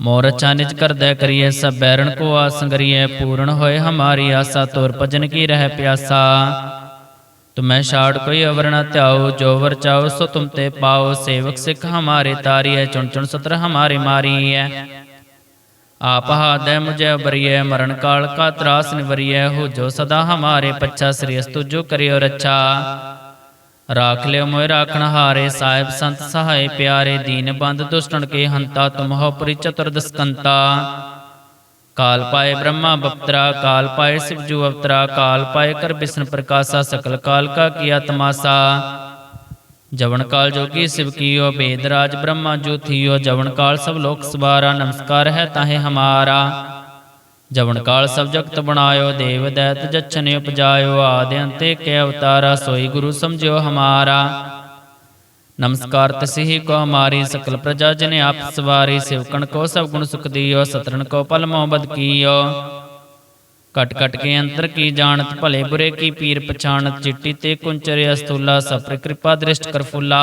ਮੋਰ ਅੱਛਾ ਨਿਜ ਕਰਦੈ ਕਰੀਏ ਸਭ ਬੈਰਣ ਕੋ ਆਸੰਗਰੀਏ ਪੂਰਨ ਹੋਏ ਹਮਾਰੀ ਆਸਾ, ਤੋਰ ਭਜਨ ਕੀ ਰਹਿ ਪਿਆਸਾ। ਤੁਮੈ ਛਾੜ ਕੋਈ ਅਵਰ ਨ ਧਿਆਓ, ਜੋ ਵਰ ਚਾਓ ਸੋ ਤੁਮ ਤੇ ਪਾਓ, ਸੇਵਕ ਸਿੱਖ ਹਮਾਰੇ ਤਾਰੀਐ, ਚੁਣ ਚੁਣ ਸਤਰ ਹਮਾਰੇ ਮਾਰੀਐ। ਆਪ ਹਾਦੈ ਮੁਝੇ ਬਰੀਐ, ਮਰਨ ਕਾਲ ਕਾ ਤਰਾਸ ਨਿਵਰੀਐ, ਹੋ ਜੋ ਸਦਾ ਹਮਾਰੇ ਪੱਛਾ, ਸ੍ਰੀ ਅਸਤੁ ਜੋ ਕਰਿਓ ਰੱਛਾ। ਰਾਖ ਲਿਓ ਮੋਇ ਰਾਖਣ ਹਾਰੇ ਸਾਹਿਬ ਸੰਤ ਸਹਾਇ ਪਿਆਰੇ ਦੀਨ ਬੰਦ ਦੁਸ਼ਟਣ ਕੇ ਹੰਤਾ ਤੁਮ ਹੋ ਪੁਰੀ ਚਤੁਰਦਸਕੰਤਾ ਕਾਲ ਪਾਏ ਬ੍ਰਹਮਾ ਬਪਤਰਾ ਕਾਲ ਪਾਏ ਸਿਵਜੂ ਅਵਤਰਾ ਕਾਲ ਪਾਏ ਕਰ ਬਿਸ਼ਨ ਪ੍ਰਕਾਸ਼ਾ ਸਕਲ ਕਾਲ ਕਾ ਕੀਆ ਤਮਾਸਾ ਜਵਨ ਕਾਲ ਜੋਗੀ ਸਿਵ ਕੀਓ ਬੇਦ ਰਾਜ ਬ੍ਰਹਮਾ ਜੋ ਥੀਓ ਜਵਨ ਕਾਲ ਸਭ ਲੋਕ ਸਵਾਰਾ ਨਮਸਕਾਰ ਹੈ ਤਾਹੇ ਹਮਾਰਾ ਜਵਨ ਕਾਲ ਸਭ ਜਗਤ ਬਣਾਇਓ, ਦੇਵ ਦੈਤ ਜਛਨ ਉਪਜਾਇਓ, ਆਦਿ ਅੰਤੇ ਕੇ ਅਵਤਾਰਾ, ਸੋਈ ਗੁਰੂ ਸਮਝਿਓ ਹਮਾਰਾ। ਨਮਸਕਾਰ ਤਸਿਹੀ ਕੋ ਹਮਾਰੀ, ਸਕਲ ਪ੍ਰਜਾ ਜਨ ਆਪ ਸਵਾਰੀ ਸਿਵਕਣ ਕੋ ਸਭ ਗੁਣ ਸੁਖ ਦੀਓ ਸਤਰਨ ਕੋ ਪਲ ਮੋਹਬਤ ਕੀਓ। ਕਟ ਕਟ ਕੇ ਅੰਤਰ ਕੀ ਜਾਣਤ, ਭਲੇ ਬੁਰੇ ਕੀ ਪੀਰ ਪਛਾਣਤ, ਚਿੱਟੀ ਤੇ ਕੁੰਚਰੇ ਅਸਤੂਲਾ ਸਪਰ ਕਿਰਪਾ ਦ੍ਰਿਸ਼ਟ ਕਰ ਫੁੱਲਾ।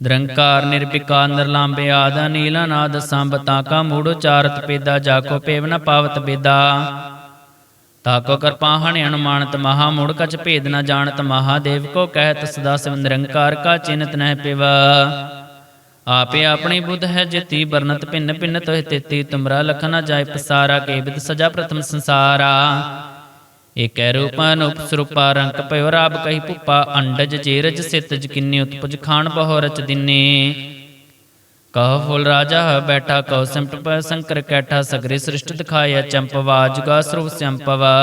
ਨਿਰੰਕਾਰ, ਨਿਰਭਿਕਾਰ ਨਿਰਲਾਂਬੇ ਆਦ ਨੀਲਾ ਨਾਦ ਸੰਭ ਤਾਕਾ ਮੂੜ ਉਚਾਰਤ ਪੇਦਾ ਜਾਕੋ ਪੇਵ ਨ ਪਾਵਤ ਬੇਦਾ ਤਾਕੋ ਕਰਪਾਹਣ ਅਨੁਮਾਨਤ ਮਹਾ ਮੂੜ, ਕਛ ਭੇਦ ਨ ਜਾਣਤ ਮਹਾਦੇਵ ਕੋ ਕਹਿਤ, ਸਦਾ ਸਿਵ ਨਿਰੰਕਾਰ ਕਾ ਚਿੰਤ ਨਹਿ ਪਿਵਾ। ਆਪੇ ਆਪਣੀ ਬੁੱਧ ਹੈ ਜਿਤੀ ਬਰਨਤ ਭਿੰਨ ਭਿੰਨ ਤੋਹਿ ਤੇਤੀ, ਤੁਮਰਾ ਲਖ ਨ ਜਾਏ ਪਸਾਰਾ ਕੇਵਿਤ ਸਜਾ ਪ੍ਰਥਮ ਸੰਸਾਰਾ। ਏਕੈ ਰੂਪਾ ਅਨੂਪ ਸਰੂਪਾ ਰੰਕ ਭਇਓ, ਰਾਬ ਕਹੀ ਭੁਪਾ, ਅੰਡਜ ਜੇਰਜ ਸਿਤਜ ਕਿੰਨੀ ਉਤਪਜ ਖਾਨ ਬਹੁ ਰਚ ਦਿਨੇ। ਕਹ ਫੁੱਲ ਰਾਜਾ ਹੈ ਬੈਠਾ ਕਉ ਸੰਪਟ ਪੈ, ਸੰਕਰ ਕੈਠਾ ਸਗਰੇ ਸ੍ਰਿਸ਼ਟ ਦਿਖਾਇਆ ਚੰਪਵਾ ਜੁਗਾ ਸਰੂਪ ਸੰਪਵਾ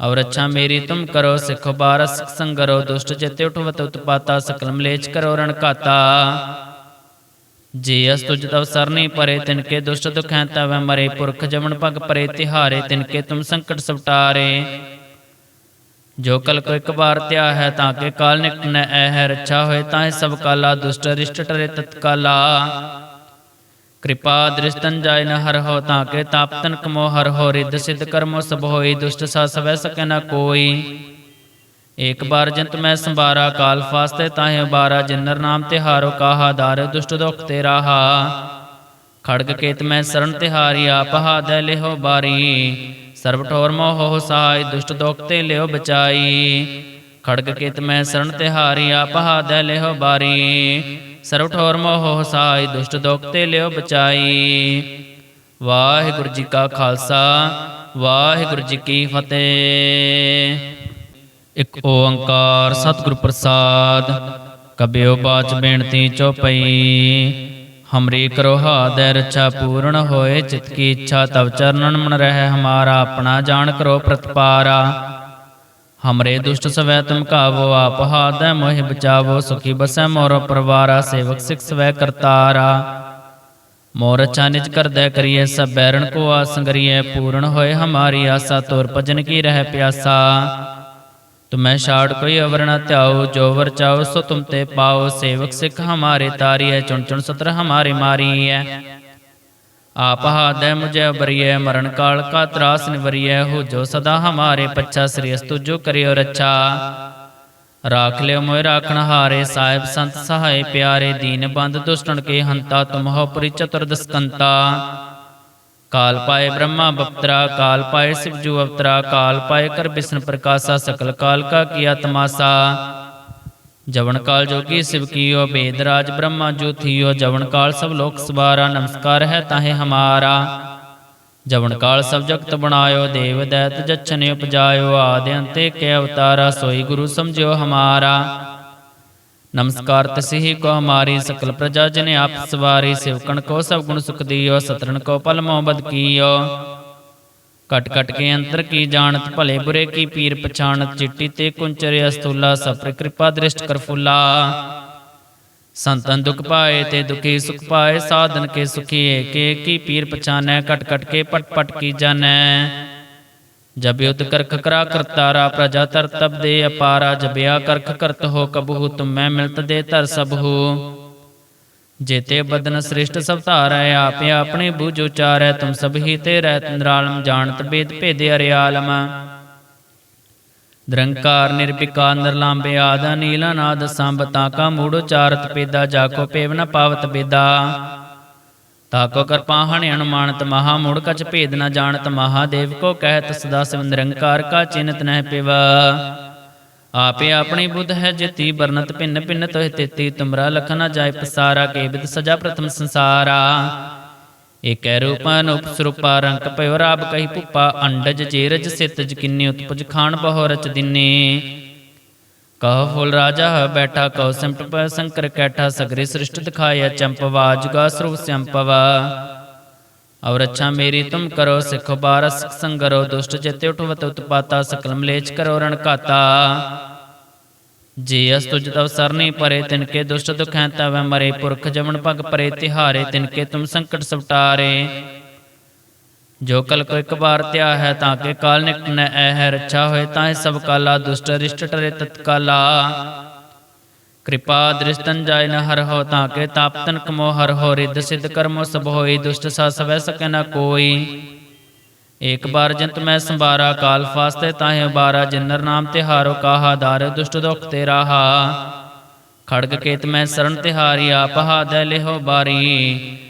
ਔਰ ਅੱਛਾ ਮੇਰੀ ਤੁਮ ਕਰੋ, ਸਿਖ ਬਾਰ ਸਿਖ ਸੰਗਰੋ, ਦੁਸ਼ਟ ਚਿਤੇ ਉਠਵਤ ਉਤਪਾਤਾ ਸਕਲ ਮਲੇਚ ਕਰੋ ਰਣ ਘਾਤਾ। ਜੇ ਅਸ ਤੁਜ ਤਵ ਸਰਨੀ ਪਰੇ ਤਿਨਕੇ ਦੁਸ਼ਟ ਦੁਖੈ ਤਵ ਮਰੇ ਪੁਰਖ ਜਮਨ ਪਗ ਪਰੇ ਤਿਹਾਰੇ ਤਿਨਕੇ ਤੁਮ ਸੰਕਟ ਸਵਟਾਰੇ। ਜੋ ਕਲ ਕੋ ਇੱਕ ਵਾਰ ਧਿਆ ਹੈ ਤਾਂ ਕੇ ਕਾਲ ਨਿਕਟ ਨ ਐ ਹੈ, ਰੱਛਾ ਹੋਏ ਤਾਂ ਇਹ ਸਭ ਕਾਲਾ, ਦੁਸ਼ਟ ਰਿਸ਼ਟ ਟਰੇ ਤਤਕਾਲਾ ਕਿਰਪਾ ਦ੍ਰਿਸ਼ਟਨ ਜਾਇ ਨ ਹਰ ਹੋ ਤਾਂ ਕੇ ਤਾਪਤਨ ਕਮੋ ਹਰ ਹੋ, ਰਿੱਧ ਸਿੱਧ ਕਰਮੋ ਸਭ ਹੋਈ, ਦੁਸ਼ਟ ਸਾ ਸਵੈ ਸਕੈ ਨ ਕੋਈ। ਏਕ ਬਾਰ ਜੰਤ ਮੈਂ ਸੰਭਾਰਾ, ਕਾਲ ਫਾਸਤੇ ਤਾਹੇ ਬਾਰਾ ਜਿਨਰ ਨਾਮ ਤੇ ਹਾਰੋ ਕਾਹਾ ਦਾਰ, ਦੁਸ਼ਟ ਦੁਖ ਤੇ ਰਾਹਾ ਖੜਗ ਕੇਤ ਮੈਂ ਸਰਣ ਤਿਹਾਰੀ ਆਪ ਹਾਦੈ ਲਿਹੋ ਬਾਰੀ। ਸਰਬ ਠੋਰ ਮੋਹ ਹੋ ਸਹਾਈ, ਦੁਸ਼ਟ ਦੁਖ ਤੇ ਲਿਓ ਬਚਾਈ। ਖੜਗ ਕੇਤ ਮੈਂ ਸਰਣ ਤਿਹਾਰੀ ਆਪ ਹਾਦੈ ਲਿਹੋ ਬਾਰੀ। ਸਰਬ ਠੋਰ ਮੋਹ ਹੋ ਸਹਾਈ, ਦੁਸ਼ਟ ਦੁਖ ਤੇ ਲਿਓ ਬਚਾਈ। ਵਾਹਿਗੁਰੂ ਜੀ ਕਾ ਖਾਲਸਾ, ਵਾਹਿਗੁਰੂ ਜੀ ਕੀ ਫਤਿਹ। ਇਕ ਓੰਕਾਰ ਸਤਿਗੁਰ ਪ੍ਰਸਾਦ, ਕਬਿਓ ਬਾਚ ਬੇਨਤੀ ਚੋਪਈ ਹਮਰੀ ਕਰੋ ਹਾਦੈ ਰਛਾ ਪੂਰਨ ਹੋਏ, ਚਿਤ ਕੀ ਇੱਛਾ ਤਵ ਚਰਨਨ ਮਨ ਰਹਿ, ਹਮਾਰਾ ਆਪਣਾ ਜਾਣ ਕਰੋ ਪ੍ਰਤਪਾਰਾ। ਹਮਰੇ ਦੁਸ਼ਟ ਸਵੈ ਤੁਮ ਕਾਵੋ, ਆਪ ਹਾਦੈ ਮੋਹਿ ਬਚਾਵੋ, ਸੁਖੀ ਬਸੈ ਮੋਰ ਪਰਵਾਰਾ, ਸੇਵਕ ਸਿਖ ਸਵੈ ਕਰਤਾਰਾ। ਮੋਰ ਅੱਛਾ ਨਿਜ ਕਰਦੈ ਕਰੀਏ ਸਭ ਬੈਰਣ ਕੋ ਆਸੰਗਰੀਏ ਪੂਰਨ ਹੋਏ ਹਮਾਰੀ ਆਸਾ, ਤੋਰ ਭਜਨ ਕੀ ਰਹਿ ਪਿਆਸਾ। ਤੁਮੈ ਛਾੜ ਕੋਈ ਅਵਰ ਨ ਧਿਆਓ ਜੋ ਵਰ ਚਾਓ ਸੋ ਤੁਮ ਤੇ ਪਾਓ ਸੇਵਕ ਸਿਖ ਹਮਾਰੇ ਤਾਰੀਐ ਚੁਣ ਚੁਣ ਸਤਰ ਹਮਾਰੇ ਮਾਰੀਐ ਆਪ ਹਾਦੈ ਮੁਝੇ ਬਰੀਐ ਮਰਨ ਕਾਲ ਕਾ ਤਰਾਸ ਨਿਵਰੀਐ ਹੋ ਜੋ ਸਦਾ ਹਮਾਰੇ ਪੱਛਾ ਸ੍ਰੀ ਅਸਤੁ ਜੋ ਕਰਿਓ ਰੱਛਾ ਰਾਖ ਲਿਓ ਮੋਇ ਰਾਖਣ ਹਾਰੇ ਸਾਹਿਬ ਸੰਤ ਸਹਾਇ ਪਿਆਰੇ ਦੀਨ ਬੰਦ ਦੁਸ਼ਟਣ ਕੇ ਹੰਤਾ ਤੁਮ ਹੋ ਪੁਰੀ ਚਤੁਰਦਸਕੰਤਾ ਕਾਲ ਪਾਏ ਬ੍ਰਹਮਾ ਬਪਤਰਾ ਕਾਲ ਪਾਏ ਸਿਵਜੂ ਅਵਤਰਾ ਕਾਲ ਪਾਏ ਕਰ ਬਿਸ਼ਨ ਪ੍ਰਕਾਸ਼ਾ ਸਕਲ ਕਾਲ ਕਾ ਕੀਆ ਤਮਾਸਾ ਜਵਨ ਕਾਲ ਜੋਗੀ ਸਿਵ ਕੀਓ ਬੇਦ ਰਾਜ ਬ੍ਰਹਮਾ ਜੋ ਥੀਓ ਜਵਨ ਕਾਲ ਸਭ ਲੋਕ ਸਵਾਰਾ ਨਮਸਕਾਰ ਹੈ ਤਾਹੇ ਹਮਾਰਾ ਜਵਨ ਕਾਲ ਸਭ ਜਗਤ ਬਣਾਇਓ ਦੇਵ ਦੈਤ ਜਛਨੇ ਉਪਜਾਇਓ ਆਦਿ ਅੰਤੇ ਕੇ ਅਵਤਾਰਾ ਸੋਈ ਗੁਰੂ ਸਮਝਿਓ ਹਮਾਰਾ ਨਮਸਕਾਰ ਤਸਿਹੀ ਕੋ ਹਮਾਰੀ ਸਕਲ ਪ੍ਰਜਾ ਜਨ ਆਪ ਸਵਾਰੀ, ਸਿਵਕਣ ਕੋ ਸਭ ਗੁਣ ਸੁਖ ਦੀਓ ਸਤਰਨ ਕੋ ਪਲ ਮੋਹਬਦ ਕੀਓ। ਕਟ ਕਟ ਕੇ ਅੰਤਰ ਕੀ ਜਾਣਤ, ਭਲੇ ਬੁਰੇ ਕੀ ਪੀਰ ਪਛਾਣਤ, ਚਿੱਟੀ ਤੇ ਕੁੰਚਰ ਅਸਤੂਲਾ ਸਭ ਕਿਰਪਾ ਦ੍ਰਿਸ਼ਟ ਕਰ ਫੁੱਲਾ। ਸੰਤਨ ਦੁਖ ਪਾਏ ਤੇ ਦੁਖੀ ਸੁਖ ਪਾਏ, ਸਾਧਨ ਕੇ ਸੁਖੀ ਏਕੇ ਕੀ ਪੀਰ ਪਛਾਨੈ ਕਟ ਕਟ ਕੇ ਪਟ ਪਟ ਕੀ ਜਾਣੈ ਜਬ ਯੁਧ ਕਰਖ ਕਰਾ ਕਰਤਾਰਾ ਪ੍ਰਜਾ ਤਰ ਤਬ ਦੇ ਅਪਾਰਾ ਜਬਿਆ ਕਰਖ ਕਰਤ ਹੋ ਕਬਹੂ, ਤੁਮੈ ਮਿਲਤ ਦੇ ਧਰ ਸਭੂ ਜੇਤੇ ਬਦਨ ਸ੍ਰਿਸ਼ਟ ਸਭ ਧਾਰੈ, ਆਪੇ ਆਪਣੇ ਬੂਝ ਉਚਾਰੈ, ਤੁਮ ਸਭ ਹੀ ਤੇ ਰਹਿਤ ਨਿਰਾਲਮ, ਜਾਣਤ ਬੇਦ ਭੇਦੇ ਅਰਿਆਲਮ। ਨਿਰੰਕਾਰ ਨਿਰਭਿਕਾ ਨਿਰਲਾਂਬੇ, ਆਦਾ ਨੀਲਾ ਨਾਦ ਸੰਬਤਾ ਕਾ ਮੂੜ ਉਚਾਰਤ ਪੇਦਾ, ਜਾਕੋ ਪੇਵ ਨ ਪਾਵਤ ਬੇਦਾ। ਤਾਕੋ ਕਰਪਾ ਅਣਮਾਨਤ ਅਨੁਮਾਨਤ ਮਹਾ, ਮੂੜ ਕਛ ਭੇਦ ਨ ਜਾਣਤ ਮਹਾਦੇਵ ਕੋ ਕਹਿਤ ਸਦਾ ਸਿਵ ਨਿਰੰਕਾਰ ਕਾ ਚਿੰਤ ਨਹਿ ਪਿਵਾ। ਆਪੇ ਆਪਣੀ ਬੁੱਧ ਹੈ ਜਿਤੀ ਬਰਨਤ ਭਿੰਨ ਭਿੰਨ ਤੋਹਿ ਤੇਤੀ, ਤੁਮਰਾ ਲਖ ਨ ਜਾਏ ਪਸਾਰਾ, ਕੇ ਬਿਦ ਸਜਾ ਪ੍ਰਥਮ ਸੰਸਾਰਾ। ਏਕੈ ਰੂਪਾ ਅਨੂਪ ਸਰੂਪਾ ਰੰਕ ਭਇਓ ਰਾਬ ਕਹੀ ਭੁਪਾ, ਅੰਡਜ ਜੇਰਜ ਸਿਤਜ ਕਿੰਨੀ ਉਤਪਜ ਖਾਣ ਬਹੁ ਰਚ ਦਿਨੇ। ਕਹ ਫੁਲ ਰਾਜਾ, ਬੈਠਾ ਕਉ ਸਿਮਟ ਪੈ, ਸੰਕਰ ਕੈਠਾ ਸਗਰੇ ਸ੍ਰਿਸ਼ਟ ਦਿਖਾਇਆ ਚੰਪਵਾ ਜੁਗਾ ਸਰੂਪ ਸੰਪਵਾ ਔਰ ਅੱਛਾ ਮੇਰੀ ਤੁਮ ਕਰੋ ਸਿਖ ਬਾਰਸ, ਸੰਗਰੋ ਦੁਸ਼ਟ ਚਿਤੇ ਉਠਵਤ ਉਤਪਾਤਾ, ਸਕਲ ਮਲੇਚ ਕਰੋ ਰਣ ਕਾਤਾ ਜੇ ਅਸ ਤੁਜ ਤਵ ਸਰਨੀ ਪਰੇ, ਤਿਨ ਕੇ ਦੁਸ਼ਟ ਦੁਖੈ ਤਵੈ ਮਰੇ ਪੁਰਖ ਜਮਨ ਪਗ ਪਰੇ, ਤਿਹਾਰੇ ਤਿਨ ਕੇ ਤੁਮ ਸੰਕਟ ਸਵਟਾਰੇ। ਜੋ ਕਲ ਕੋ ਇੱਕ ਵਾਰ ਤਿਆ ਹੈ ਤਾਂ ਕੇ ਕਾਲ ਨਿਕਟ ਨ ਐ ਹੈ ਰੱਛਾ ਹੋਏ, ਤਾਂ ਇਹ ਸਭ ਕਾਲਾ, ਦੁਸ਼ਟ ਰਿਸ਼ਟ ਟਰੇ ਤਤਕਾਲਾ। ਕਿਰਪਾ ਦ੍ਰਿਸ਼ਤਨ ਜਾਇ ਨ ਹਰ ਹੋ, ਤਾਂ ਕੇ ਤਾਪ ਤਨਕ ਹਰ ਹੋ ਰਿਦ ਸਿਧ ਕਰਮੋ ਸਭ ਹੋਈ, ਦੁਸ਼ਟ ਸਾ ਸਵੈ ਸਕੈ ਨ ਕੋਈ। ਏਕ ਬਾਰ ਜੰਤ ਮੈਂ ਸੰਭਾਰਾ, ਕਾਲ ਫਾਸਤੇ ਤਾਹੇ ਬਾਰਾ ਜਿਨਰ ਨਾਮ ਤਿਹਾਰੋ ਕਾਹਾ, ਦਾਰ ਦੁਸ਼ਟ ਦੁਖ ਤੇ ਰਾਹਾ ਖੜਗ ਕੇਤ ਮੈਂ ਸਰਣ ਤਿਹਾਰੀ ਆਪ ਹਾਦੈ ਲਿਹੋ ਬਾਰੀ।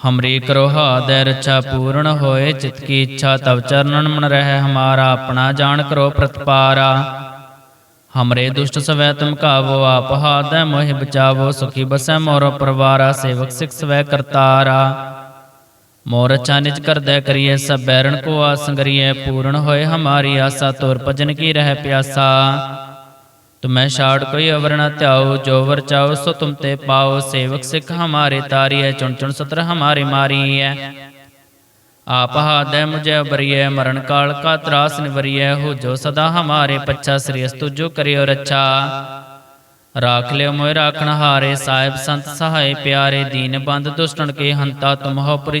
ਚਉਪਈ ਹਮਰੀ ਕਰੋ ਹਾਦੈ ਰਛਾ ਪੂਰਨ ਹੋਏ ਚਿਤ ਕੀ ਇੱਛਾ ਤਵ ਚਰਨਨ ਮਨ ਰਹਿ ਹਮਾਰਾ ਆਪਣਾ ਜਾਣ ਕਰੋ ਪ੍ਰਤਪਾਰਾ ਹਮਰੇ ਦੁਸ਼ਟ ਸਵੈ ਤੁਮ ਕਾਵੋ ਆਪ ਹਾਦੈ ਮੋਹਿ ਬਚਾਵੋ ਸੁਖੀ ਬਸੈ ਮੋਰੋ ਪਰਵਾਰਾ ਸੇਵਕ ਸਿਖ ਸਵੈ ਕਰਤਾਰਾ ਮੋਰ ਅੱਛਾ ਨਿਜ ਕਰਦੈ ਕਰੀਏ ਸਭ ਬੈਰਣ ਕੋ ਆਸੰਗਰੀਏ ਪੂਰਨ ਹੋਏ ਹਮਾਰੀ ਆਸਾ ਤੋਰ ਭਜਨ ਕੀ ਰਹਿ ਪਿਆਸਾ ਤੁਮੈ ਛਾੜ ਕੋਈ ਅਵਰ ਨ ਧਿਆਓ ਜੋ ਵਰ ਚਾਓ ਸੋ ਤੁਮ ਤੇ ਪਾਓ ਸੇਵਕ ਸਿੱਖ ਹਮਾਰੇ ਤਾਰੀਐ ਚੁਣ ਚੁਣ ਸਤਰ ਹਮਾਰੇ ਮਾਰੀਐ ਆਪ ਹਾਦੈ ਮੁਝੇ ਬਰੀਐ ਮਰਨ ਕਾਲ ਕਾ ਤਰਾਸ ਨਿਵਰੀਐ ਹੋ ਜੋ ਸਦਾ ਹਮਾਰੇ ਪੱਛਾ ਸ੍ਰੀ ਅਸਤੁ ਜੋ ਕਰਿਓ ਰੱਛਾ ਰਾਖ ਲਿਓ ਮੋਇ ਰਾਖਣ ਹਾਰੇ ਸਾਹਿਬ ਸੰਤ ਸਹਾਇ ਪਿਆਰੇ ਦੀਨ ਬੰਦ ਦੁਸ਼ਟਣ ਕੇ ਹੰਤਾ ਤੁਮ ਹੋ ਪਰਿ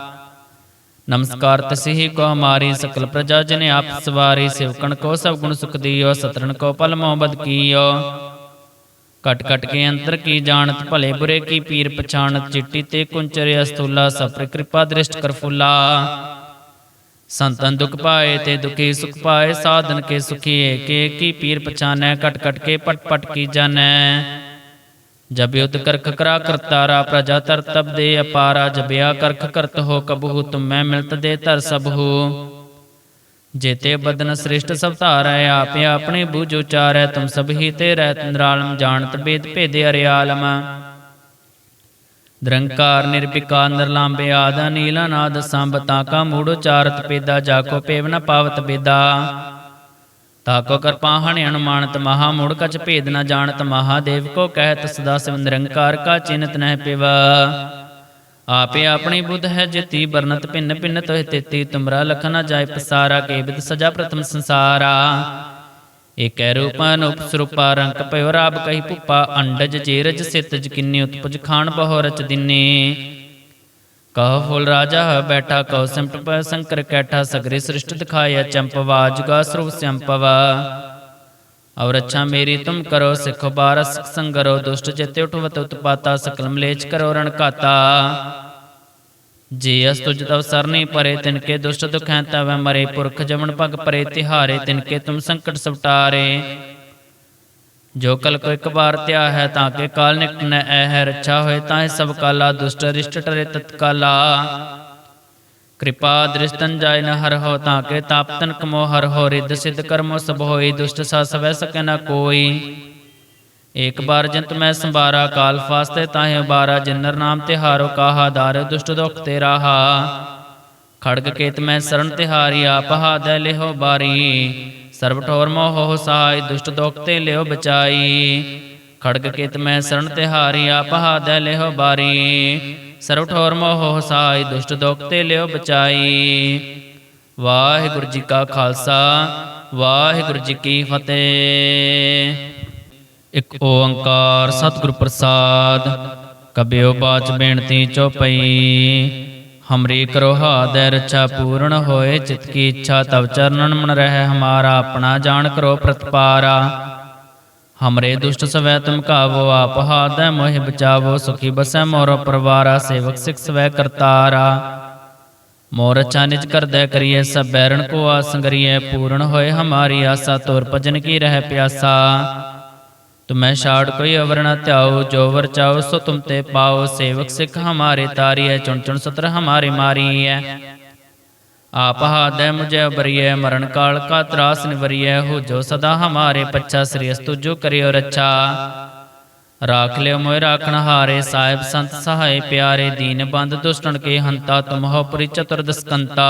ਨਮਸਕਾਰ ਤਸਿਹੀ ਕੋ ਹਮਾਰੀ ਸਕਲ ਪ੍ਰਜਾ ਜਨ ਆਪ ਸਵਾਰੀ ਸਿਵਕਣ ਕੋ, ਸਭ ਗੁਣ ਸੁਖ ਦੀਓ ਸਤਰਨ ਕੋ, ਪਲ ਮੋਹਬਦ ਕੀਓ। ਕਟ ਕਟ ਕੇ ਅੰਤਰ ਕੀ ਜਾਣਤ, ਭਲੇ ਬੁਰੇ ਕੀ ਪੀਰ ਪਛਾਣਤ, ਚਿੱਟੀ ਤੇ ਕੁੰਚਰ ਅਸਤੂਲਾ ਸਫਰ ਕਿਰਪਾ ਦ੍ਰਿਸ਼ਟ ਕਰਫੁਲਾ ਸੰਤਨ ਦੁਖ ਪਾਏ ਤੇ ਦੁਖੀ ਸੁਖ ਪਾਏ, ਸਾਧਨ ਕੇ ਸੁਖੀ ਏਕੇ ਕੀ ਪੀਰ ਪਛਾਨੈ ਕਟ ਕਟ ਕੇ ਪਟ ਪਟ ਕੀ ਜਾਣੈ। ਜਬ ਕਰਖ ਕਰਾ ਕਰਤਾਰਾ ਪ੍ਰਜਾ ਤਰ ਤਬ ਦੇ ਅਪਾਰਾ ਜਬਿਆ ਕਰਖ ਕਰਤ ਹੋ ਕਬਹੂ, ਤੁਮੈ ਮਿਲਤ ਦੇ ਧਰ ਸਭੂ ਜੇਤੇ ਬਦਨ ਸ੍ਰਿਸ਼ਟ ਸਭ ਧਾਰੈ, ਆਪੇ ਆਪਣੇ ਬੂਝ ਉਚਾਰੈ, ਤੁਮ ਸਭ ਹੀ ਤੇ ਰਹਿਤ ਨਿਰਾਲਮ, ਜਾਣਤ ਬੇਦ ਭੇਦੇ ਅਰਿਆਲਮ। ਨਿਰੰਕਾਰ ਨਿਰਭਿਕਾ ਨਿਰਲਾਂਬੇ ਆਦਾ ਨੀਲਾ ਨਾਦ ਸੰਬਤਾ ਕਾ ਮੂੜ ਉਚਾਰਤ ਪੇਦਾ ਜਾਕੋ ਪੇਵ ਨ ਪਾਵਤ ਬੇਦਾ। ਤਾਕੋ ਕਰਪਾ ਹਣਿ ਮਹਾ ਮੂੜ ਕਛ ਭੇਦ ਨ ਜਾਣਤ ਮਹਾਦੇਵ ਕੋ ਕਹਿਤ ਸਦਾ ਸਿਵ ਨਿਰੰਕਾਰ ਕਾ ਚਿੰਤ ਨਹਿ ਪਿਵਾ। ਆਪੇ ਆਪਣੀ ਬੁੱਧ ਹੈ ਜਿਤੀ ਬਰਨਤ ਭਿੰਨ ਭਿੰਨ ਤੋਹਿ ਤੇਤੀ, ਤੁਮਰਾ ਲਖ ਨ ਜਾਏ ਪਸਾਰਾ ਕੇਵਿਤ ਸਜਾ ਪ੍ਰਥਮ ਸੰਸਾਰਾ। ਏਕੈ ਰੂਪਾ ਅਨੂਪ ਸਰੂਪਾ ਰੰਕ ਭਇਓ ਰਾਬ ਕਹੀ ਭੁੱਪਾ, ਅੰਡਜ ਜੇਰਜ ਸਿਤਜ ਕਿੰਨੀ ਉਤਪਜ ਖਾਣ ਬਹੁ ਰਚ ਦਿਨੇ। ਕਹ ਫੁਲ ਰਾਜਾ ਬੈਠਾ ਕਉ ਸਿਮਟ ਪੈ, ਸੰਕਰ ਕੈਠਾ ਸਗਰੇ ਸ੍ਰਿਸ਼ਟ ਦਿਖਾਇਆ ਚੰਪਵਾ ਜੁਗਾ ਸਰੂਪ ਸੰਪਵਾ ਔਰ ਅੱਛਾ ਮੇਰੀ ਤੁਮ ਕਰੋ ਸਿੱਖ ਬਾਰਸ ਸੰਗਰੋ ਦੁਸ਼ਟ ਚਿਤੇ ਉਠਵਤ ਉਤਪਾਤਾ, ਸਕਲ ਮਲੇਚ ਕਰੋ ਰਣ ਕਾਤਾ ਜੇ ਅਸ ਤੁਜ ਤਵ ਸਰਨੀ ਪਰੇ, ਤਿਨ ਕੇ ਦੁਸ਼ਟ ਦੁਖੈ ਤਵੈ ਮਰੇ, ਪੁਰਖ ਜਮਨ ਪਗ ਪਰੇ, ਤਿਹਾਰੇ ਤਿਨ ਕੇ ਤੁਮ ਸੰਕਟ ਸਵਟਾਰੇ। ਜੋ ਕਲ ਕੋ ਇੱਕ ਵਾਰ ਤਿਆ ਹੈ ਤਾਂ ਕੇ ਕਾਲ ਨਿਕਟ ਐ ਹੈ ਰੱਛਾ ਹੋਏ ਤਾਂ ਇਹ ਸਭ ਕਾਲਾ, ਦੁਸ਼ਟ ਰਿਸ਼ਟ ਟਰੇ ਤਤਕਾਲਾ। ਕਿਰਪਾ ਦ੍ਰਿਸ਼ਟਨ ਜਾਇ ਨ ਹਰ ਹੋ ਤਾਂ ਕੇ ਤਾਪਤਨ ਕਮੋ ਹਰ ਹੋ, ਰਿੱਧ ਸਿਧ ਕਰਮੋ ਸਭ ਹੋਈ, ਦੁਸ਼ਟ ਸਾ ਸਵੈ ਸਕੈ ਨ ਕੋਈ। ਏਕ ਬਾਰ ਜੰਤ ਮੈਂ ਸੰਭਾਰਾ, ਕਾਲ ਫਾਸਤੇ ਤਾਹੇ ਬਾਰਾ ਜਿਨਰ ਨਾਮ ਤਿਹਾਰੋ ਕਾਹਾ ਦਾਰ ਦੁਸ਼ਟ ਦੁਖ ਤੇ ਰਾਹਾ ਖੜਗ ਕੇਤ ਮੈਂ ਸਰਨ ਤਿਹਾਰੀ ਆਪ ਹਾਦੈ ਲਿਹੋ ਬਾਰੀ। ਸਰਬ ਠੋਰ ਮੋਹ ਸਹਾਇ ਦੁਸ਼ਟ ਦੁਖ ਤੇ ਲਿਓ ਬਚਾਈ। ਖੜਗ ਕੇਤ ਮੈਂ ਸਰਣ ਤਿਹਾਰੀ, ਆਪ ਹਾਦੈ ਲਿਹੋ ਬਾਰੀ। ਸਰਬ ਠੋਰ ਮੋਹ ਸਹਾਇ ਦੁਸ਼ਟ ਦੁਖ ਤੇ ਲਿਓ ਬਚਾਈ। ਵਾਹਿਗੁਰੂ ਜੀ ਕਾ ਖਾਲਸਾ, ਵਾਹਿਗੁਰੂ ਜੀ ਕੀ ਫਤਿਹ। ਇਕ ਓੰਕਾਰ ਸਤਿਗੁਰ ਪ੍ਰਸਾਦ, ਕਬਿਓ ਬਾਚ ਬੇਨਤੀ ਚੋਪਈ ਹਮਰੀ ਕਰੋ ਹਾਦੈ ਰਛਾ ਪੂਰਨ ਹੋਏ, ਚਿਤ ਕੀ ਇੱਛਾ ਤਵ ਚਰਨਨ ਮਨ ਰਹਿ, ਹਮਾਰਾ ਆਪਣਾ ਜਾਣ ਕਰੋ ਪ੍ਰਤਪਾਰਾ। ਹਮਰੇ ਦੁਸ਼ਟ ਸਵੈ ਤੁਮ ਕਾਵੋ, ਆਪ ਹਾਦੈ ਮੋਹਿ ਬਚਾਵੋ, ਸੁਖੀ ਬਸੈ ਮੋਰ ਪਰਵਾਰਾ, ਸੇਵਕ ਸਿਖ ਸਵੈ ਕਰਤਾਰਾ। ਮੋਰ ਅੱਛਾ ਨਿਜ ਕਰਦੈ ਕਰੀਏ ਸਭ ਬੈਰਣ ਕੋ ਆਸੰਗਰੀਏ ਪੂਰਨ ਹੋਏ ਹਮਾਰੀ ਆਸਾ, ਤੋਰ ਭਜਨ ਕੀ ਰਹਿ ਪਿਆਸਾ ਤੁਮੈ ਛਾੜ ਕੋਈ ਅਵਰ ਨ ਧਿਆਓ, ਜੋ ਵਰ ਚਾਓ, ਸੋ ਤੁਮ ਤੇ ਪਾਓ। ਸੇਵਕ ਸਿੱਖ ਹਮਾਰੇ ਤਾਰੀਐ ਚੁਣ ਚੁਣ ਸਤਰ ਹਮਾਰੇ ਮਾਰੀਐ ਆਪ ਹਾਦੈ ਮੁਝੇ ਬਰੀਐ, ਮਰਨ ਕਾਲ ਕਾ ਤਰਾਸ ਨਿਵਰੀਐ। ਹੋ ਜੋ ਸਦਾ ਹਮਾਰੇ ਪੱਛਾ ਸ੍ਰੀ ਅਸਤੁ ਜੋ ਕਰਿਓ ਰੱਛਾ। ਰਾਖ ਲਿਓ ਮੋਇ ਰਾਖਣ ਹਾਰੇ, ਸਾਹਿਬ ਸੰਤ ਸਹਾਇ ਪਿਆਰੇ। ਦੀਨ ਬੰਦ ਦੁਸ਼ਟਣ ਕੇ ਹੰਤਾ, ਤੁਮ ਹੋ ਪੁਰੀ ਚਤੁਰਦਸਕੰਤਾ।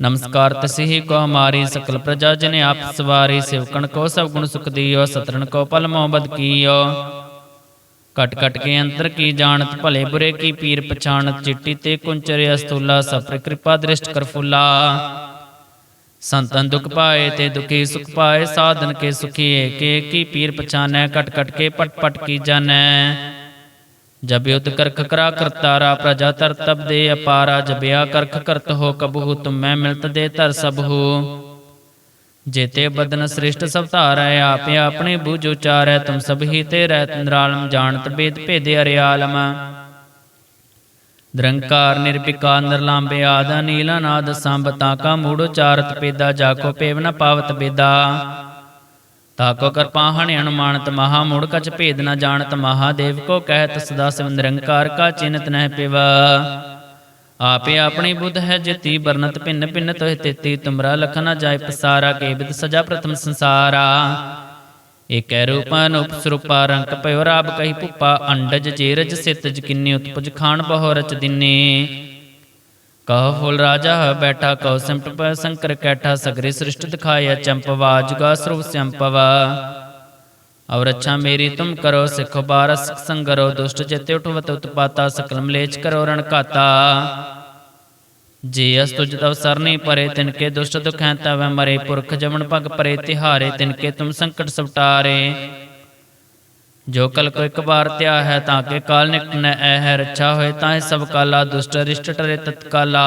ਸਮਝਿਓ ਹਮਾਰਾ ਨਮਸਕਾਰ ਤਸਿਹੀ ਕੋ ਹਮਾਰੀ ਸਕਲ ਪ੍ਰਜਾ ਜਨ ਆਪ ਸਵਾਰੀ ਸਿਵਕਣ ਕੋ ਸਭ ਗੁਣ ਸੁਖ ਦੀਓ ਸਤਰਨ ਕੋ ਪਲ ਮੋਹਬਤ ਕੀਓ। ਕਟ ਕਟ ਕੇ ਅੰਤਰ ਕੀ ਜਾਣਤ, ਭਲੇ ਬੁਰੇ ਕੀ ਪੀਰ ਪਛਾਣਤ, ਚਿੱਟੀ ਤੇ ਕੁੰਚਰੇ ਅਸਤੂਲਾ ਸਫਰ ਕਿਰਪਾ ਦ੍ਰਿਸ਼ਟ ਕਰ ਫੁੱਲਾ। ਸੰਤਨ ਦੁਖ ਪਾਏ ਤੇ ਦੁਖੀ ਸੁਖ ਪਾਏ, ਸਾਧਨ ਕੇ ਸੁਖੀ ਏਕੇ ਕੀ ਪੀਰ ਪਛਾਨੈ ਕਟ ਕਟ ਕੇ ਪਟ ਪਟ ਕੀ ਕਰਖ ਕਰਾ ਕਰਤਾਰਾ ਪ੍ਰਜਾ ਤਰ ਤਬ ਦੇ ਅਪਾਰਾ ਜਬਿਆ ਕਰਖ ਕਰਤ ਹੋ ਕਬਹੂ, ਤੁਮੈ ਮਿਲਤ ਦੇ ਧਰ ਸਭੂ ਜੇਤੇ ਬਦਨ ਸ੍ਰਿਸ਼ਟ ਸਭ ਧਾਰੈ, ਆਪੇ ਆਪਣੇ ਬੂਝ ਉਚਾਰੈ, ਤੁਮ ਸਭ ਹੀ ਤੇ ਰਹਿਤ ਨਿਰਾਲਮ, ਜਾਣਤ ਬੇਦ ਭੇਦੇ ਅਰਿਆਲਮ। ਨਿਰੰਕਾਰ ਨਿਰਪਿਕਾ ਨਿਰਲਾਂਬੇ ਆਦਾ ਨੀਲਾ ਨਾਦ ਸੰਬਤਾ ਕਾ ਮੂੜ ਉਚਾਰਤ ਪੇਦਾ ਜਾਕੋ ਪੇਵ ਨ ਪਾਵਤ ਬੇਦਾ। ਤਾਕੋ ਕਰਪਾ ਹਣਿ ਅਨੁਮਾਨਤ ਮਹਾ ਮੂੜ ਕਛ ਭੇਦ ਨ ਜਾਣਤ ਮਹਾਦੇਵ ਕੋ ਕਹਿਤ ਸਦਾ ਸਿਵ ਨਿਰੰਕਾਰ ਕਾ ਚਿੰਤ ਨਹਿ ਪਿਵ। ਆਪੇ ਆਪਣੀ ਬੁੱਧ ਹੈ ਜਿਤੀ ਬਰਨਤ ਭਿੰਨ ਭਿੰਨ ਤੋਹਿ ਤੇਤੀ, ਤੁਮਰਾ ਲਖ ਨ ਜਾਏ ਪਸਾਰਾ, ਕੇ ਸਜਾ ਪ੍ਰਥਮ ਸੰਸਾਰਾ। ਏਕੈ ਰੂਪਾ ਅਨੂਪ ਸਰੂਪਾ ਰੰਕ ਭਇਓ ਰਾਬ ਕਹੀ ਭੁਪਾ, ਅੰਡਜ ਜੇਰਜ ਸਿਤਜ ਕਿੰਨੀ ਉਤਪਜ ਖਾਣ ਬਹੁ ਰਚ ਦਿਨੇ। ਕਹ ਫੁਲ ਰਾਜਾ ਬੈਠਾ ਕਉ ਸਿਮਟ ਪੈ, ਸੰਕਰ ਕੈਠਾ ਸਗਰੇ ਸ੍ਰਿਸ਼ਟ ਦਿਖਾਇਆ ਚੰਪਵਾ ਜੁਗਾ ਸਰੂਪ ਸੰਪਵਾ ਔਰ ਅੱਛਾ ਮੇਰੀ ਤੁਮ ਕਰੋ, ਸਿਖ ਬਾਰਸ ਸੰਗਰੋ, ਦੁਸ਼ਟ ਚਿਤੇ ਉਠਵਤ ਉਤਪਾਤਾ ਸਕਲ ਮਲੇਚ ਕਰੋ, ਰਣ ਕਾਤਾ ਜੇ ਅਸ ਤੁਜ ਤਵ ਸਰਨੀ ਪਰੇ, ਤਿਨ ਕੇ ਦੁਸ਼ਟ ਦੁਖੈ ਤਵੈ ਮਰੇ ਪੁਰਖ ਜਮਨ ਭਗ ਪਰੇ, ਤਿਹਾਰੇ ਤਿਨ ਕੇ ਤੁਮ ਸੰਕਟ ਸਵਟਾਰੇ। ਜੋ ਕਲ ਕੋ ਇੱਕ ਵਾਰ ਤਿਆ ਹੈ ਤਾਂ ਕੇ ਕਾਲ ਨਿਕਟ ਨ ਹੈ ਰੱਛਾ ਹੋਏ, ਤਾਂ ਇਹ ਸਭ ਕਾਲਾ ਦੁਸ਼ਟ ਰਿਸ਼ਟ ਟਰੇ ਤਤਕਾਲਾ।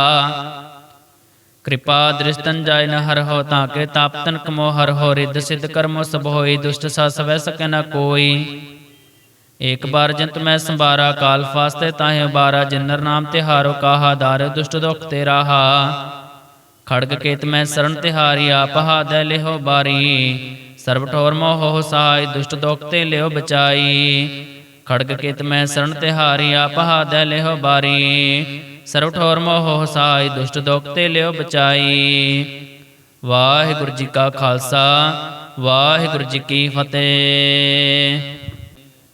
ਕਿਰਪਾ ਦ੍ਰਿਸ਼ਟਨ ਜਾਇ ਨ ਹਰ ਹੋ, ਤਾਂ ਕੇ ਤਾਪਤਨ ਕਮੋ ਹਰ ਹੋ, ਰਿੱਧ ਸਿਧ ਕਰਮੋ ਸਭ ਹੋਈ, ਦੁਸ਼ਟ ਸਾ ਸਵੈ ਸਕੈ ਨ ਕੋਈ। ਏਕ ਬਾਰ ਜੰਤ ਮੈਂ ਸੰਭਾਰਾ, ਕਾਲ ਫਾਸਤੇ ਤਾਹੇ ਬਾਰਾ ਜਿਨਰ ਨਾਮ ਤਿਹਾਰੋ ਕਾਹਾ, ਦਾਰ ਦੁਸ਼ਟ ਦੁਖ ਤੇ ਰਾਹਾ ਖੜਗ ਕੇਤ ਮੈਂ ਸਰਨ ਤਿਹਾਰੀ ਆਪ ਹਾਦੈ ਲਿਹੋ ਬਾਰੀ। ਸਰਬ ਠੋਰ ਮੋਹ ਸਹਾਇ ਦੁਸ਼ਟ ਦੁਖ ਤੇ ਲਿਓ ਬਚਾਈ। ਖੜਗ ਕੇਤ ਮੈਂ ਸਰਣ ਤਿਹਾਰੀ, ਆਪ ਹਾਦੈ ਲਿਹੋ ਬਾਰੀ। ਸਰਬ ਠੋਰ ਮੋਹ ਸਹਾਇ ਦੁਸ਼ਟ ਦੁਖ ਤੇ ਲਿਓ ਬਚਾਈ। ਵਾਹਿਗੁਰੂ ਜੀ ਕਾ ਖਾਲਸਾ, ਵਾਹਿਗੁਰੂ ਜੀ ਕੀ ਫਤਿਹ।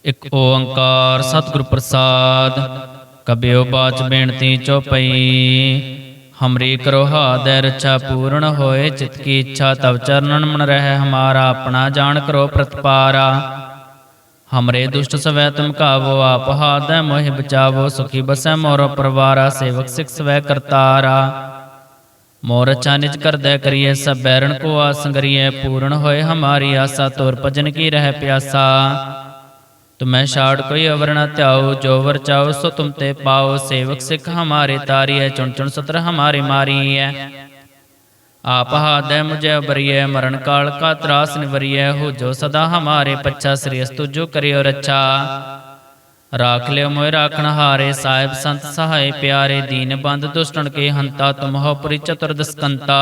ਇੱਕ ਓੰਕਾਰ ਸਤਿਗੁਰ ਪ੍ਰਸਾਦ, ਕਬਿਓ ਬਾਚ ਬੇਨਤੀ ਚੋਪਈ ਹਮਰੀ ਕਰੋ ਹਾਦੈ ਰਛਾ ਪੂਰਨ ਹੋਏ ਚਿਤ ਕੀ ਇੱਛਾ ਤਵ ਚਰਨਨ ਮਨ ਰਹਿ ਹਮਾਰਾ ਆਪਣਾ ਜਾਣ ਕਰੋ ਪ੍ਰਤਪਾਰਾ ਹਮਰੇ ਦੁਸ਼ਟ ਸਵੈ ਤੁਮ ਕਾਵੋ ਆਪ ਹਾਦੈ ਮੋਹਿ ਬਚਾਵੋ ਸੁਖੀ ਬਸੈ ਮੋਰ ਪਰਵਾਰਾ ਸੇਵਕ ਸਿਖ ਸਵੈ ਕਰਤਾਰਾ ਮੋਰ ਅੱਛਾ ਨਿਜ ਕਰਦੈ ਕਰੀਏ ਸਭ ਬੈਰਣ ਕੋ ਆਸੰਗਰੀਏ ਪੂਰਨ ਹੋਏ ਹਮਾਰੀ ਆਸਾ ਤੋਰ ਭਜਨ ਕੀ ਰਹਿ ਪਿਆਸਾ ਤੁਮੈ ਛਾੜ ਕੋਈ ਅਵਰ ਨ ਧਿਆਓ, ਜੋ ਵਰ ਚਾਓ ਸੋ ਤੁਮ ਤੇ ਪਾਓ। ਸੇਵਕ ਸਿੱਖ ਹਮਾਰੇ ਤਾਰੀਐ, ਚੁਣ ਚੁਣ ਸਤਰ ਹਮਾਰੇ ਮਾਰੀਐ। ਆਪ ਹਾਦੈ ਮੁਝੈ ਬਰੀਐ ਮਰਨ ਕਾਲ ਕਾ ਤਰਾਸ ਨਿਵਰੀਐ। ਹੋ ਜੋ ਸਦਾ ਹਮਾਰੇ ਪੱਛਾ, ਸ੍ਰੀ ਅਸਤੁ ਜੋ ਕਰਿਓ ਰੱਛਾ। ਰਾਖ ਲਿਓ ਮੋਇ ਰਾਖਣ ਹਾਰੇ, ਸਾਹਿਬ ਸੰਤ ਸਹਾਇ ਪਿਆਰੇ। ਦੀਨ ਬੰਦ ਦੁਸ਼ਟਣ ਕੇ ਹੰਤਾ, ਤੁਮ ਹੋ ਪੁਰੀ ਚਤੁਰਦਸਕੰਤਾ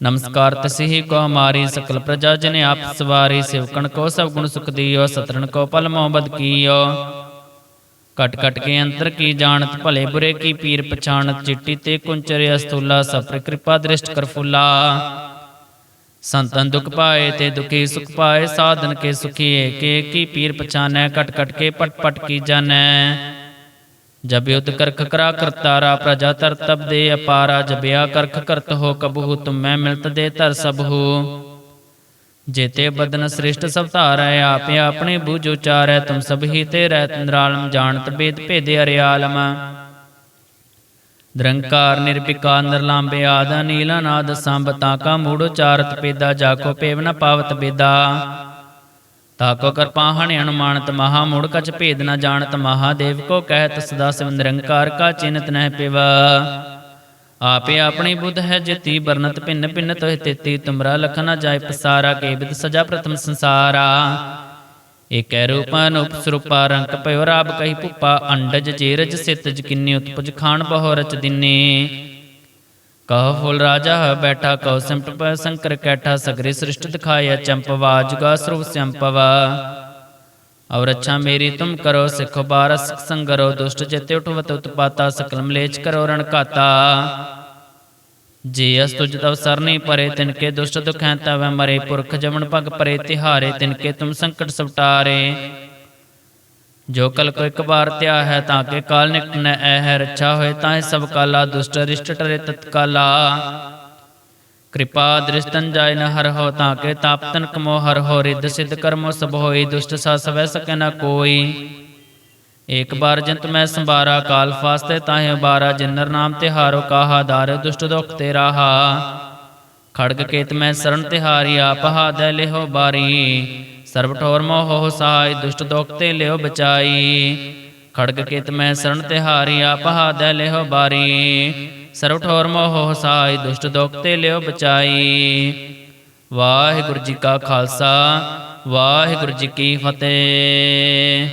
ਨਮਸਕਾਰ ਤਸਿਹੀ ਕੋ ਹਮਾਰੀ ਸਕਲ ਪ੍ਰਜਾ ਜਨ ਆਪ ਸਵਾਰੀ ਸਿਵਕਣ ਕੋ ਸਭ ਗੁਣ ਸੁਖ ਦੀਓ ਸਤਰਨ ਕੋ ਪਲ ਮੋਹਬਦ ਕੀਓ। ਕਟ ਕਟ ਕੇ ਅੰਤਰ ਕੀ ਜਾਣਤ, ਭਲੇ ਬੁਰੇ ਕੀ ਪੀਰ ਪਛਾਣਤ, ਚਿੱਟੀ ਤੇ ਕੁੰਚਰੇ ਅਸਤੂਲਾ ਸਭ ਕਿਰਪਾ ਦ੍ਰਿਸ਼ਟ ਕਰ ਫੁੱਲਾ। ਸੰਤਨ ਦੁਖ ਪਾਏ ਤੇ ਦੁਖੀ ਸੁਖ ਪਾਏ, ਸਾਧਨ ਕੇ ਸੁਖੀ ਏਕੇ ਕੀ ਪੀਰ ਪਛਾਨੈ ਕਟ ਕਟ ਕੇ ਪਟ ਪਟ ਕੀ ਜਾਣੈ। ਜਬ ਯੁਧ ਕਰਖ ਕਰਾ ਕਰਤਾਰਾ ਪ੍ਰਜਾ ਤਰ ਤਬ ਦੇ ਅਪਾਰਾ ਜਬਿਆ ਕਰਖ ਕਰਤ ਹੋ ਕਬਹੂ, ਤੁਮੈ ਮਿਲਤ ਦੇ ਧਰ ਸਭੂ ਜੇਤੇ ਬਦਨ ਸ੍ਰਿਸ਼ਟ ਸਭ ਧਾਰੈ, ਆਪੇ ਆਪਣੇ ਬੂਝ ਉਚਾਰੈ, ਤੁਮ ਸਭ ਹੀ ਤੇ ਰਹਿ ਨਿਰਾਲਮ, ਜਾਣਤ ਬੇਦ ਭੇਦੇ ਅਰਿਆਲਮ। ਨਿਰੰਕਾਰ ਨਿਰਭਿਕਾ ਨਿਰਲਾਂਬੇ ਆਦਾ ਨੀਲਾ ਨਾਦ ਸੰਬਤਾ ਕਾ ਮੂੜ ਉਚਾਰਤ ਪੇਦਾ, ਜਾਕੋ ਪੇਵ ਨ ਪਾਵਤ ਬੇਦਾ। ਤਾਕੋ ਕਰਪਾਹਣ ਅਣਮਾਨਤ ਮਹਾ ਮੂੜ ਕਛ ਭੇਦ ਨ ਜਾਣਤ ਮਹਾਦੇਵ ਕੋ ਕਹਿਤ ਸਦਾ ਸਿਵ ਨਿਰੰਕਾਰ ਕਾ ਚਿੰਤ ਨਹਿ ਪਿਵਾ। ਆਪੇ ਆਪਣੀ ਬੁੱਧ ਹੈ ਜਿਤੀ ਬਰਨਤ ਭਿੰਨ ਭਿੰਨ ਤੋਹਿ ਤੇਤੀ, ਤੁਮਰਾ ਲਖ ਨ ਜਾਏ ਪਸਾਰਾ, ਕੇ ਬਿਦ ਸਜਾ ਪ੍ਰਥਮ ਸੰਸਾਰਾ। ਏਕੈ ਰੂਪਨ ਉਪਸਰੂਪਾ ਰੰਕ ਭਇਓ ਰਾਬ ਕਹੀ ਭੁਪਾ, ਅੰਡਜ ਜੇਰਜ ਸਿਤਜ ਕਿੰਨੀ ਉਤਪਜ ਖਾਣ ਬਹੁ ਰਚ ਦਿਨੇ। ਕਹ ਫੁਲ ਰਾਜਾ ਬੈਠਾ ਕਉ ਸਿਮਟ ਪੈ, ਸੰਕਰ ਕੈਠਾ ਸਗਰੇ ਸ੍ਰਿਸ਼ਟ ਦਿਖਾਇਆ ਚੰਪਵਾ ਜੁਗਾ ਸਰੂਪ ਸੰਪਵਾ। ਔਰ ਅੱਛਾ ਮੇਰੀ ਤੁਮ ਕਰੋ ਸਿੱਖੋ ਬਾਰਸ, ਸੰਗਰੋ ਦੁਸ਼ਟ ਚਿਤੇ ਉਠਵਤ ਉਤਪਾਤਾ, ਸਕਲ ਮਲੇਚ ਕਰੋ ਰਣ ਘਾਤਾ। ਜੇ ਅਸ ਤੁਜ ਤਵ ਸਰਨੀ ਪਰੇ, ਤਿਨ ਕੇ ਦੁਸ਼ਟ ਦੁਖੈ ਤਵੈ ਮਰੇ ਪੁਰਖ ਜਮਨ ਪਗ ਪਰੇ, ਤਿਹਾਰੇ ਤਿਨ ਕੇ ਤੁਮ ਸੰਕਟ ਸਵਟਾਰੇ। ਜੋ ਕਲ ਕੋ ਇੱਕ ਵਾਰ ਧਿਆ ਹੈ ਤਾਂ ਕੇ ਕਾਲ ਨਿਕਟ ਨ ਐ ਹੈ ਰੱਛਾ ਹੋਏ, ਤਾਂ ਇਹ ਸਭ ਕਾਲਾ ਦੁਸ਼ਟ ਰਿਸ਼ਟ ਟਰੇ ਤਤਕਾਲਾ। ਕਿਰਪਾ ਦ੍ਰਿਸ਼ਤਨ ਜਾਇ ਨ ਹਰ ਹੋ ਤਾਂ ਕੇ ਤਾਪਤਨ ਕਮੋ ਹਰ ਹੋ, ਰਿੱਧ ਸਿੱਧ ਕਰਮੋ ਸਭ ਹੋਈ, ਦੁਸ਼ਟ ਸਾ ਸਵੈ ਸਕੈ ਨ ਕੋਈ। ਏਕ ਬਾਰ ਜੰਤ ਮੈਂ ਸੰਭਾਰਾ, ਕਾਲ ਫਾਸਤੇ ਤਾਹੇ ਬਾਰਾ ਜਿਨਰ ਨਾਮ ਤਿਹਾਰੋ ਕਾਹਾ ਦਾਰ ਦੁਸ਼ਟ ਦੁਖ ਤੇ ਰਾਹਾ ਖੜਗ ਕੇਤ ਮੈਂ ਸਰਨ ਸਰਣ ਤਿਹਾਰੀ, ਆਪ ਹਾਦੈ ਲਿਹੋ ਬਾਰੀ। ਸਰਬ ਠੋਰ ਮੋਹ ਸਹਾਇ ਦੁਸ਼ਟ ਦੁਖ ਤੇ ਲਿਓ ਬਚਾਈ। ਖੜਗ ਕਿਤ ਮੈਂ ਸਰਣ ਤਿਹਾਰੀ, ਆਪ ਹਾਦੈ ਲਿਹੋ ਬਾਰੀ। ਸਰਬ ਠੋਰ ਮੋਹ ਸਹਾਇ ਦੁਸ਼ਟ ਦੁਖ ਤੇ ਲਿਓ ਬਚਾਈ। ਵਾਹਿਗੁਰੂ ਜੀ ਕਾ ਖਾਲਸਾ, ਵਾਹਿਗੁਰੂ ਜੀ ਕੀ ਫਤਿਹ।